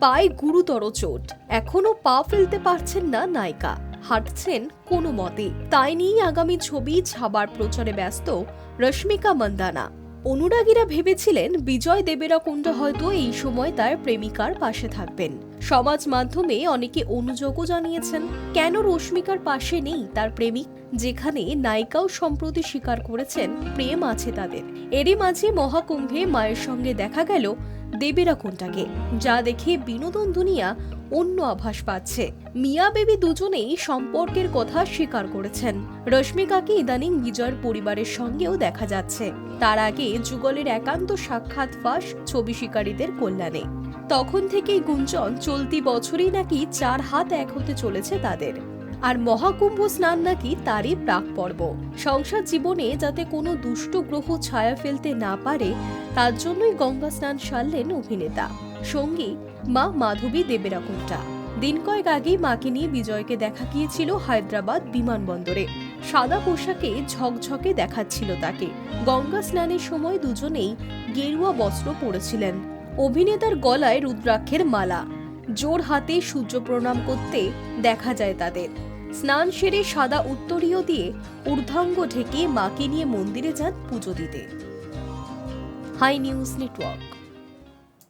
পায়ে গুরুতর চোট। এখনও পা ফেলতে পারছেন না নায়িকা। হাঁটছেন কোনো মতে। তাই নিয়েই আগামী ছবি ছাবার প্রচারে ব্যস্ত রশ্মিকা মন্দানা। অনুরাগীরা ভেবেছিলেন বিজয় দেবেরাকুণ্ড হয়তো এই সময় তার প্রেমিকার পাশে থাকবেন। সমাজ মাধ্যমে অনেকে অনুযোগও জানিয়েছেন, কেন রশ্মিকার পাশে নেই তার প্রেমিক? যেখানে নায়িকাও সম্প্রতি স্বীকার করেছেন, প্রেম আছে তাদের। এরই মাঝে মহাকুম্ভে মায়ের সঙ্গে দেখা গেল দেবেরা কোনটাকে যা দেখে বিনোদন দুনিয়া অন্য আভাস পাচ্ছে। মিয়া বেবি দুজনেই সম্পর্কের কথা স্বীকার করেছেন। রশ্মিকাকে ইদানিং বিজয়ের পরিবারের সঙ্গেও দেখা যাচ্ছে। তার আগে যুগলের একান্ত সাক্ষাৎ ফাঁস ছবি শিকারীদের কল্যাণে। তখন থেকেই গুঞ্জন, চলতি বছরই নাকি চার হাত এক হতে চলেছে তাদের। আর মহাকুম্ভ স্নান নাকি তারই প্রাক পর্ব। সংসার জীবনে যাতে কোনো দুষ্ট গ্রহ ছায়া ফেলতে না পারে, তার জন্যই গঙ্গা স্নান সারলেন অভিনেতা। সঙ্গী, মা মাধবী দেবেরাকুন্টা দিন কয়েক আগেই মাকে নিয়ে বিজয়কে দেখা গিয়েছিল হায়দ্রাবাদ বিমানবন্দরে। সাদা পোশাকে ঝকঝকে দেখাচ্ছিল তাকে। গঙ্গা স্নানের সময় দুজনেই গেরুয়া বস্ত্র পরেছিলেন। অভিনেতার গলায় রুদ্রাক্ষের মালা। জোর হাতে সূর্য প্রণাম করতে দেখা যায় তাদের। স্নান সেরে সাদা উত্তরীয় দিয়ে ঊর্ধ্বাঙ্গ ঢেকে মাকে নিয়ে মন্দিরে যান পুজো দিতে। Hi news network.